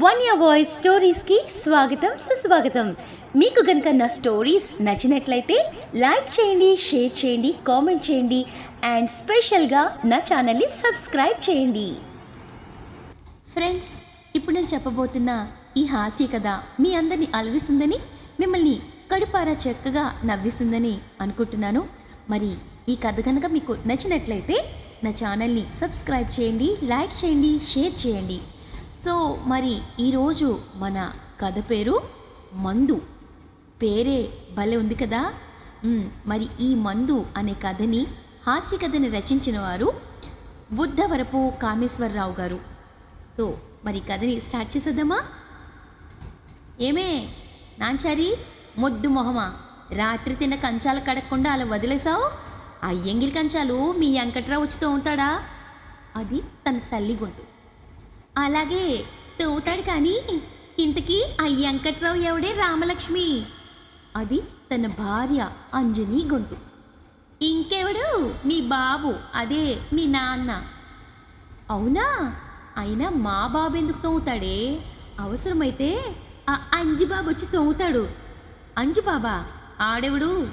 One yeah voice స్టోరీస్కి స్వాగతం సుస్వాగతం. మీకు కనుక నా స్టోరీస్ నచ్చినట్లయితే లైక్ చేయండి షేర్ చేయండి కామెంట్ చేయండి అండ్ స్పెషల్గా నా ఛానల్ని సబ్స్క్రైబ్ చేయండి. ఫ్రెండ్స్ ఇప్పుడు నేను చెప్పబోతున్న ఈ హాస్య కథ మీ అందరిని అలరిస్తుందని మిమ్మల్ని కడుపారా చక్కగా నవ్విస్తుందని అనుకుంటున్నాను. మరి ఈ కథ కనుక మీకు నచ్చినట్లయితే నా ఛానల్ని సబ్స్క్రైబ్ చేయండి లైక్ చేయండి షేర్ చేయండి. సో మరి ఈరోజు మన కథ పేరు మందు. పేరే భలే ఉంది కదా? మరి ఈ మందు అనే కథని హాస్య కథని రచించిన వారు బుద్ధవరపు కామేశ్వరరావు గారు. సో మరి కథని స్టార్ట్ చేసేద్దామా? ఏమే నాంచారి మొద్దు మొహమా? రాత్రి తిన్న కంచాలు కడగకుండా అలా వదిలేసావు ఆ ఎంగిలి కంచాలు మీ వెంకట్రావు వచ్చి తోముతాడా? అది తన తల్లి గొంతు. అలాగే తోవుతాడు కానీ ఇంతకీ ఆ వెంకట్రావు ఎవడే రామలక్ష్మి? అది తన భార్య అంజని గొంతు. ఇంకెవడు? మీ బాబు. అదే మీ నాన్న. అవునా? అయినా మా బాబు ఎందుకు తోముతాడే అవసరమైతే ఆ అంజి బాబు వచ్చి తోముతాడు అంజుబాబా ఆడెవడు?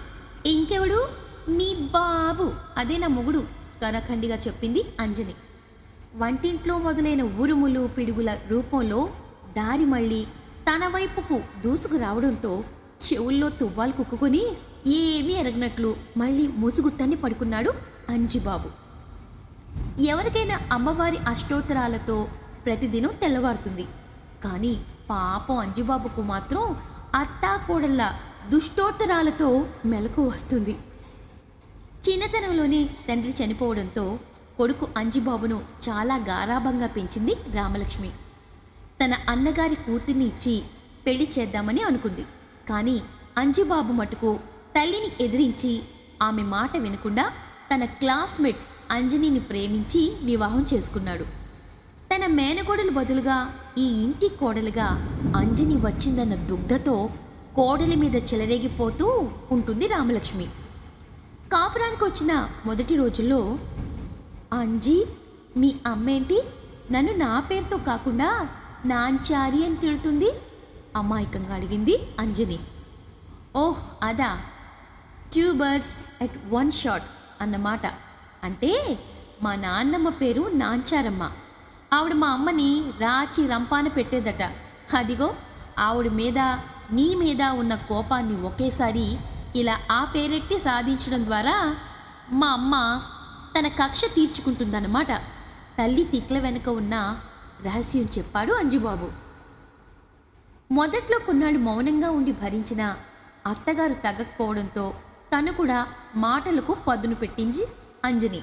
ఇంకెవడు? మీ బాబు. అదే నా మొగుడు. కనఖండిగా చెప్పింది అంజని. వంటింట్లో మొదలైన ఉరుములు పిడుగుల రూపంలో దారి మళ్ళీ తన వైపుకు దూసుకు రావడంతో చెవుల్లో తువ్వాలు కుక్కుకొని ఏమీ ఎరగనట్లు మళ్ళీ ముసుగు తన్ని పడుకున్నాడు అంజిబాబు. ఎవరికైనా అమ్మవారి అష్టోత్తరాలతో ప్రతిదినం తెల్లవారుతుంది. కానీ పాపం అంజుబాబుకు మాత్రం అత్తాకోడళ్ళ దుష్టోత్తరాలతో మెలకు వస్తుంది. చిన్నతనంలోనే తండ్రి చనిపోవడంతో కొడుకు అంజిబాబును చాలా గారాభంగా పెంచింది రామలక్ష్మి. తన అన్నగారి కూతుర్ని ఇచ్చి పెళ్ళి చేద్దామని అనుకుంది. కానీ అంజిబాబు మటుకు తల్లిని ఎదిరించి ఆమె మాట వినకుండా తన క్లాస్మేట్ అంజనీని ప్రేమించి వివాహం చేసుకున్నాడు. తన మేనకోడలు బదులుగా ఈ ఇంటి కోడలుగా అంజని వచ్చిందన్న దుగ్ధతో కోడలి మీద చెలరేగిపోతూ ఉంటుంది రామలక్ష్మి. కాపురానికి వచ్చిన మొదటి రోజుల్లో అంజీ మీ అమ్మేంటి? నన్ను నా పేరుతో కాకుండా నాంచారి అని తిడుతుంది? అమాయకంగా అడిగింది అంజని. ఓహ్ అదా. Two birds at one shot అన్నమాట. అంటే మా నాన్నమ్మ పేరు నాంచారమ్మ. ఆవిడ మా అమ్మని రాచి రంపాన పెట్టేదట. అదిగో ఆవిడ మీద నీ మీద ఉన్న కోపాన్ని ఒకేసారి ఇలా ఆ పేరెట్టి సాధించడం ద్వారా మా అమ్మ తన కక్ష తీర్చుకుంటుందన్నమాట. తల్లి తిక్ల వెనుక ఉన్న రహస్యం చెప్పాడు అంజుబాబు. మొదట్లో కొన్నాళ్ళు మౌనంగా ఉండి భరించిన అత్తగారు తగ్గకపోవడంతో తను కూడా మాటలకు పదును పెట్టించి అంజని.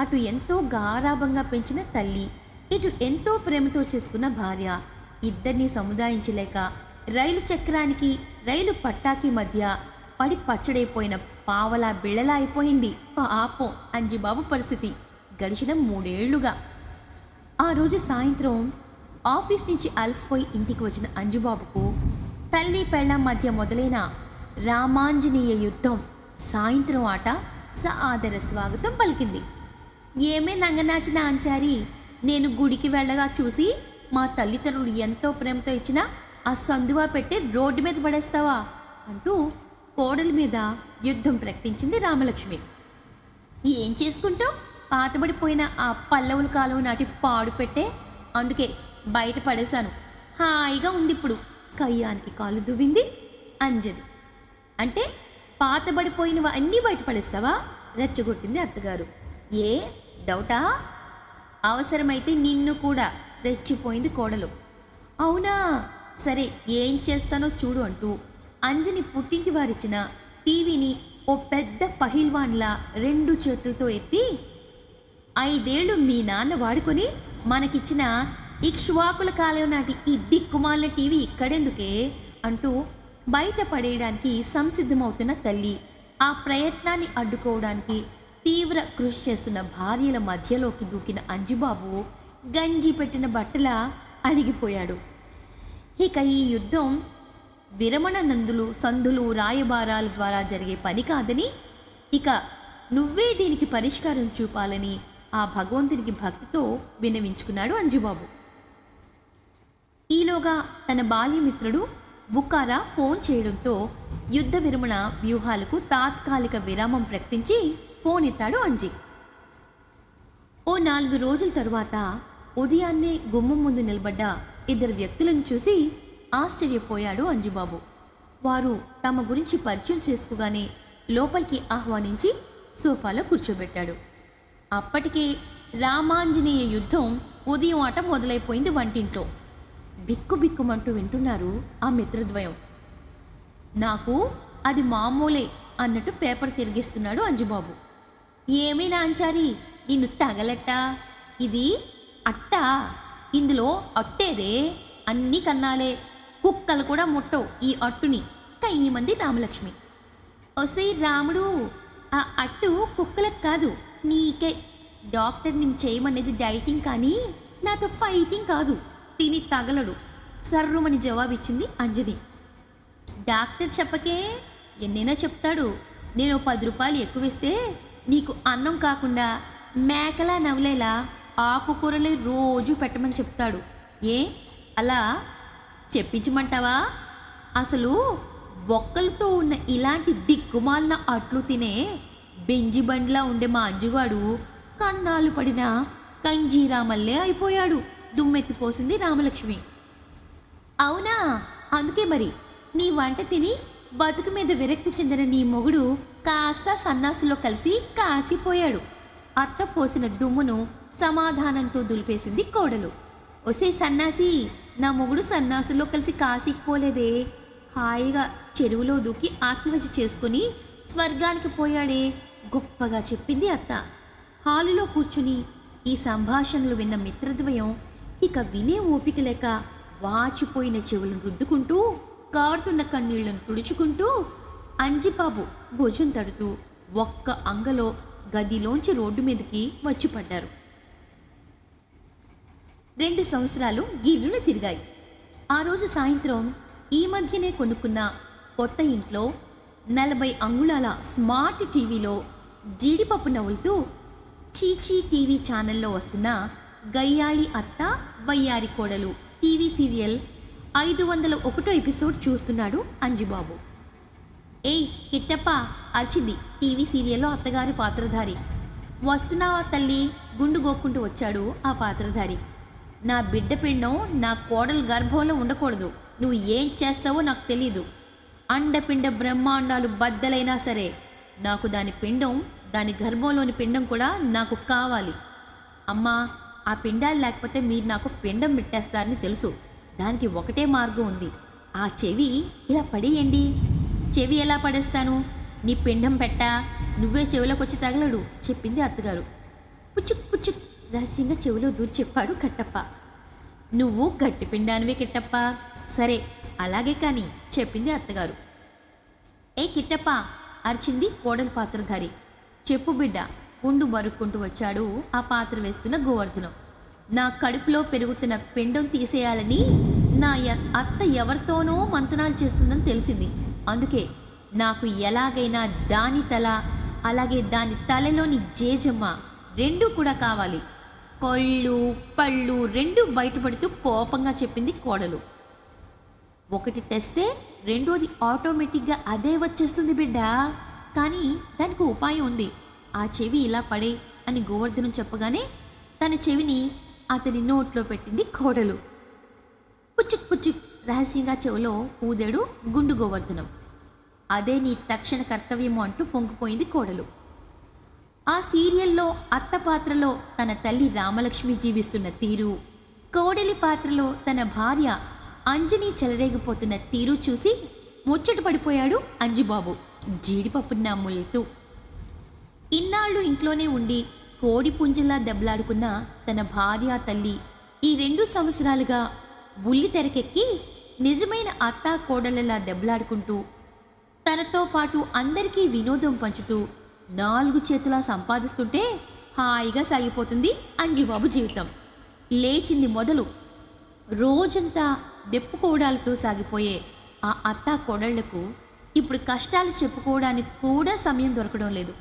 అటు ఎంతో గారాభంగా పెంచిన తల్లి ఇటు ఎంతో ప్రేమతో చేసుకున్న భార్య ఇద్దరినీ సముదాయించలేక రైలు చక్రానికి రైలు పట్టాకి మధ్య పడి పచ్చడైపోయిన పావలా బిళ్ళలా అయిపోయింది. పాపం అంజిబాబు పరిస్థితి గడిచిన మూడేళ్ళుగా. ఆ రోజు సాయంత్రం ఆఫీస్ నుంచి అలసిపోయి ఇంటికి వచ్చిన అంజుబాబుకు తల్లి పెళ్ళ మధ్య మొదలైన రామాంజనేయ యుద్ధం సాయంత్రం ఆట సాదర స్వాగతం పలికింది. ఏమే నంగనాచిన ఆంచారి నేను గుడికి వెళ్ళగా చూసి మా తల్లిదండ్రులు ఎంతో ప్రేమతో ఇచ్చిన ఆ సందువా పెట్టి రోడ్డు మీద పడేస్తావా అంటూ కోడలి మీద యుద్ధం ప్రకటించింది రామలక్ష్మి. ఏం చేసుకుంటావు? పాతబడిపోయిన ఆ పల్లవుల కాలం నాటి పాడు పెట్టే? అందుకే బయట పడేశాను. హాయిగా ఉంది ఇప్పుడు కయ్యానికి కాలు దువ్వింది అంజలి. అంటే పాతబడిపోయినవి అన్నీ బయట పడేస్తావా? రెచ్చగొట్టింది అత్తగారు. ఏ? డౌటా? అవసరమైతే నిన్ను కూడా రెచ్చిపోయింది కోడలు. అవునా? సరే ఏం చేస్తానో చూడు అంటూ అంజని పుట్టింటి వారిచ్చిన టీవీని ఓ పెద్ద పహిల్వాన్లా రెండు చేతులతో ఎత్తి ఐదేళ్ళు మీ నాన్న వాడుకొని మనకిచ్చిన ఇక్ష్వాకుల కాలం నాటి ఈ దిక్కుమాలిన టీవీ ఇక్కడెందుకే అంటూ బయట పడేయడానికి సంసిద్ధమవుతున్న తల్లి. ఆ ప్రయత్నాన్ని అడ్డుకోవడానికి తీవ్ర కృషి చేస్తున్న భార్యల మధ్యలోకి దూకిన అంజిబాబు గంజి పెట్టిన బట్టల అడిగిపోయాడు ఇక ఈ యుద్ధం విరమణ నందులు సందులు రాయబారాల ద్వారా జరిగే పని కాదని ఇక నువ్వే దీనికి పరిష్కారం చూపాలని ఆ భగవంతునికి భక్తితో విన్నవించుకున్నాడు అంజుబాబు. ఈలోగా తన బాల్యమిత్రుడు బుకారా ఫోన్ చేయడంతో యుద్ధ విరమణ వ్యూహాలకు తాత్కాలిక విరామం ప్రకటించి ఫోన్ ఎత్తాడు అంజీ. ఓ నాలుగు రోజుల తరువాత ఉదయాన్నే గుమ్మం ముందు నిలబడ్డ ఇద్దరు వ్యక్తులను చూసి ఆశ్చర్యపోయాడు అంజుబాబు. వారు తమ గురించి పరిచయం చేసుకోగానే లోపలికి ఆహ్వానించి సోఫాలో కూర్చోబెట్టాడు. అప్పటికే రామాంజనేయ యుద్ధం ఉదయం ఆట మొదలైపోయింది వంటింట్లో. బిక్కు బిక్కుమంటూ వింటున్నారు ఆ మిత్రద్వయం. నాకు అది మామూలే అన్నట్టు పేపర్ తిరిగిస్తున్నాడు అంజుబాబు. ఏమీ నాంచారి నిన్ను తగలట్ట? ఇది అట్టా? ఇందులో అట్టేదే? అన్నీ కన్నాలే. కుక్కలు కూడా ముట్టవు ఈ అట్టుని. కయ్యమంది రామలక్ష్మి. ఒసై రాముడు ఆ అట్టు కుక్కలకు కాదు. నీకే. డాక్టర్ నేను చేయమనేది డైటింగ్ కానీ నాతో ఫైటింగ్ కాదు. తిని తగలడు. సర్రుమని జవాబిచ్చింది అంజని. డాక్టర్ చెప్పకే ఎన్నైనా చెప్తాడు. నేను పది రూపాయలు ఎక్కువిస్తే నీకు అన్నం కాకుండా మేకలా నవ్వులేలా ఆకుకూరలే రోజు పెట్టమని చెప్తాడు. ఏ? అలా చెప్పించమంటావా? అసలు బొక్కలతో ఉన్న ఇలాంటి దిక్కుమాలిన అట్లు తినే బెంజి బండ్లా ఉండే మా అంజుగాడు కన్నాళ్ళు పడిన కంజీరామల్లే అయిపోయాడు. దుమ్మెత్తిపోసింది రామలక్ష్మి. అవునా? అందుకే మరి నీ వంట తిని బతుకు మీద విరక్తి చెందిన నీ మొగుడు కాస్త సన్నాసులో కలిసి కాసిపోయాడు. అత్త పోసిన దుమ్మును సమాధానంతో దులిపేసింది కోడలు. ఒసే సన్నాసి నా మొగుడు సన్నాసులో కలిసి కాశీకి పోలేదే హాయిగా చెరువులో దూకి ఆత్మహత్య చేసుకుని స్వర్గానికి పోయాడే గొప్పగా చెప్పింది అత్త. హాలులో కూర్చుని ఈ సంభాషణలు విన్న మిత్రద్వయం ఇక వినే ఓపిక లేక వాచిపోయిన చెవులను రుద్దుకుంటూ కారుతున్న కన్నీళ్ళను తుడుచుకుంటూ అంజిబాబు భుజం తడుతూ ఒక్క అంగలో గదిలోంచి రోడ్డు మీదకి వచ్చిపడ్డారు రెండు సంవత్సరాలు గిర్రున తిరిగాయి. ఆ రోజు సాయంత్రం ఈ మధ్యనే కొనుక్కున్న కొత్త ఇంట్లో నలభై అంగుళాల స్మార్ట్ టీవీలో జీడిపప్పు నవ్వులుతూ చీచీ టీవీ ఛానల్లో వస్తున్న గయ్యాళి అత్త వయ్యారి కోడలు టీవీ సీరియల్ ఐదు వందల ఒకటో ఎపిసోడ్ చూస్తున్నాడు అంజిబాబు. ఏయ్ కిట్టప్ప అరిచింది టీవీ సీరియల్లో అత్తగారి పాత్రధారి. వస్తున్నావా తల్లి? గుండు గోక్కుంటూ వచ్చాడు ఆ పాత్రధారి. నా బిడ్డ పిండం నా కోడలు గర్భంలో ఉండకూడదు. నువ్వు ఏం చేస్తావో నాకు తెలీదు. అండపిండ బ్రహ్మాండాలు బద్దలైనా సరే నాకు దాని పిండం దాని గర్భంలోని పిండం కూడా నాకు కావాలి. అమ్మా ఆ పిండాలు లేకపోతే మీరు నాకు పిండం పెట్టేస్తారని తెలుసు. దానికి ఒకటే మార్గం ఉంది. ఆ చెవి ఇలా పడేయండి. చెవి ఎలా పడేస్తాను? నీ పిండం పెట్టా? నువ్వే చెవిలోకి వచ్చి తగలడు చెప్పింది అత్తగారు. రహస్యంగా చెవిలో దూరి చెప్పాడు కట్టప్ప. నువ్వు గట్టి పిండానివే కిట్టప్ప. సరే అలాగే కానీ చెప్పింది అత్తగారు. ఏ కిట్టప్ప అరిచింది కోడలి పాత్రధారి. చెప్పు బిడ్డ ఉండు మరుక్కుంటూ వచ్చాడు ఆ పాత్ర వేస్తున్న గోవర్ధనం. నా కడుపులో పెరుగుతున్న పిండం తీసేయాలని నా య- అత్త ఎవరితోనో మంతనాలు చేస్తుందని తెలిసింది. అందుకే నాకు ఎలాగైనా దాని తల అలాగే దాని తలలోని జేజమ్మ రెండూ కూడా కావాలి. కొళ్ళు పళ్ళు రెండు బయటపడుతూ కోపంగా చెప్పింది కోడలు. ఒకటి తెస్తే రెండోది ఆటోమేటిక్గా అదే వచ్చేస్తుంది బిడ్డ. కానీ దానికి ఉపాయం ఉంది. ఆ చెవి ఇలా పడే అని గోవర్ధనం చెప్పగానే తన చెవిని అతని నోట్లో పెట్టింది కోడలు. పుచ్చుక్ పుచ్చుక్ రహస్యంగా చెవిలో ఊదాడు గుండు గోవర్ధనం. అదే నీ తక్షణ కర్తవ్యము అంటూ పొంగిపోయింది కోడలు. ఆ సీరియల్లో అత్త పాత్రలో తన తల్లి రామలక్ష్మి జీవిస్తున్న తీరు. కోడలి పాత్రలో తన భార్య అంజని చెలరేగిపోతున్న తీరు చూసి ముచ్చట పడిపోయాడు అంజుబాబు. జీడిపప్పున్న నమ్ములుతూ ఇన్నాళ్ళు ఇంట్లోనే ఉండి కోడి పుంజలా దెబ్బలాడుకున్న తన భార్య తల్లి ఈ రెండు సంవత్సరాలుగా బుల్లి తెరకెక్కి నిజమైన అత్తా కోడలలా దెబ్బలాడుకుంటూ తనతో పాటు అందరికీ వినోదం పంచుతూ నాలుగు చేతులా సంపాదిస్తుంటే హాయిగా సాగిపోతుంది అంజిబాబు జీవితం. లేచింది మొదలు రోజంతా దెప్పుకోవడాలతో సాగిపోయే ఆ అత్త కోడళ్ళకు ఇప్పుడు కష్టాలు చెప్పుకోవడానికి కూడా సమయం దొరకడం లేదు.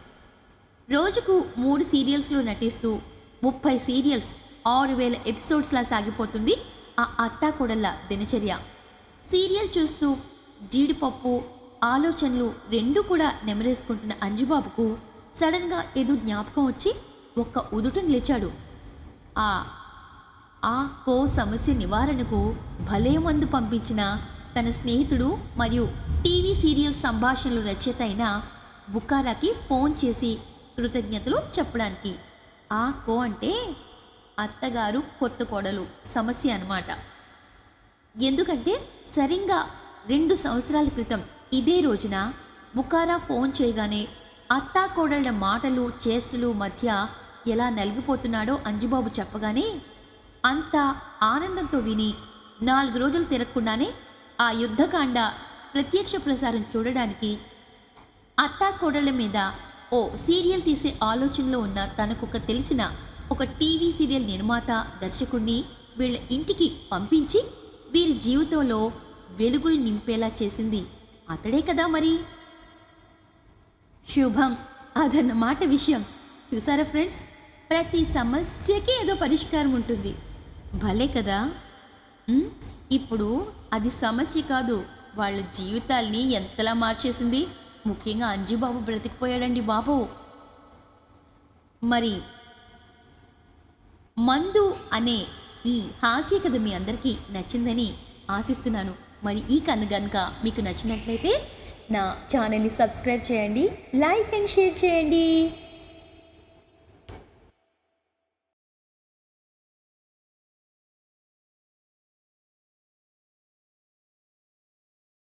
రోజుకు మూడు సీరియల్స్లో నటిస్తూ ముప్పై సీరియల్స్ ఆరు వేల ఎపిసోడ్స్లా సాగిపోతుంది ఆ అత్తాకోడళ్ళ దినచర్య. సీరియల్ చూస్తూ జీడిపప్పు ఆలోచనలు రెండు కూడా నెమరేసుకుంటున్న అంజుబాబుకు సడన్గా ఏదో జ్ఞాపకం వచ్చి ఒక్క ఉదుట నిలిచాడు. ఆ ఆ కో సమస్య నివారణకు భలే మందు పంపించిన తన స్నేహితుడు మరియు టీవీ సీరియల్ సంభాషణలు రచయిత అయిన బుకారాకి ఫోన్ చేసి కృతజ్ఞతలు చెప్పడానికి. ఆ కో అంటే అత్తగారు కొత్త కోడలు సమస్య అనమాట ఎందుకంటే సరిగ్గా రెండు సంవత్సరాల క్రితం ఇదే రోజున బుకారా ఫోన్ చేయగానే అత్తా కోడళ్ళ మాటలు చేష్టలు మధ్య ఎలా నలిగిపోతున్నాడో అంజుబాబు చెప్పగానే అంత ఆనందంతో విని నాలుగు రోజులు తిరగకుండానే ఆ యుద్ధకాండ ప్రత్యక్ష ప్రసారం చూడడానికి అత్తా కోడళ్ళ మీద ఓ సీరియల్ తీసే ఆలోచనలో ఉన్న తనకొక తెలిసిన ఒక టీవీ సీరియల్ నిర్మాత దర్శకుడిని వీళ్ళ ఇంటికి పంపించి వీరి జీవితంలో వెలుగులు నింపేలా చేసింది. అతడే కదా మరి? శుభం అదన్నమాట విషయం. చూసారా ఫ్రెండ్స్? ప్రతి సమస్యకి ఏదో పరిష్కారం ఉంటుంది. భలే కదా? ఇప్పుడు అది సమస్య కాదు. వాళ్ళ జీవితాల్ని ఎంతలా మార్చేసింది? ముఖ్యంగా అంజుబాబు బ్రతికిపోయాడండి బాబు. మరి మందు అనే ఈ హాస్య కథ మీ అందరికీ నచ్చిందని ఆశిస్తున్నాను. మరి ఈ కథ కనుక మీకు నచ్చినట్లయితే నా ఛానల్ని సబ్స్క్రైబ్ చేయండి లైక్ అండ్ షేర్ చేయండి.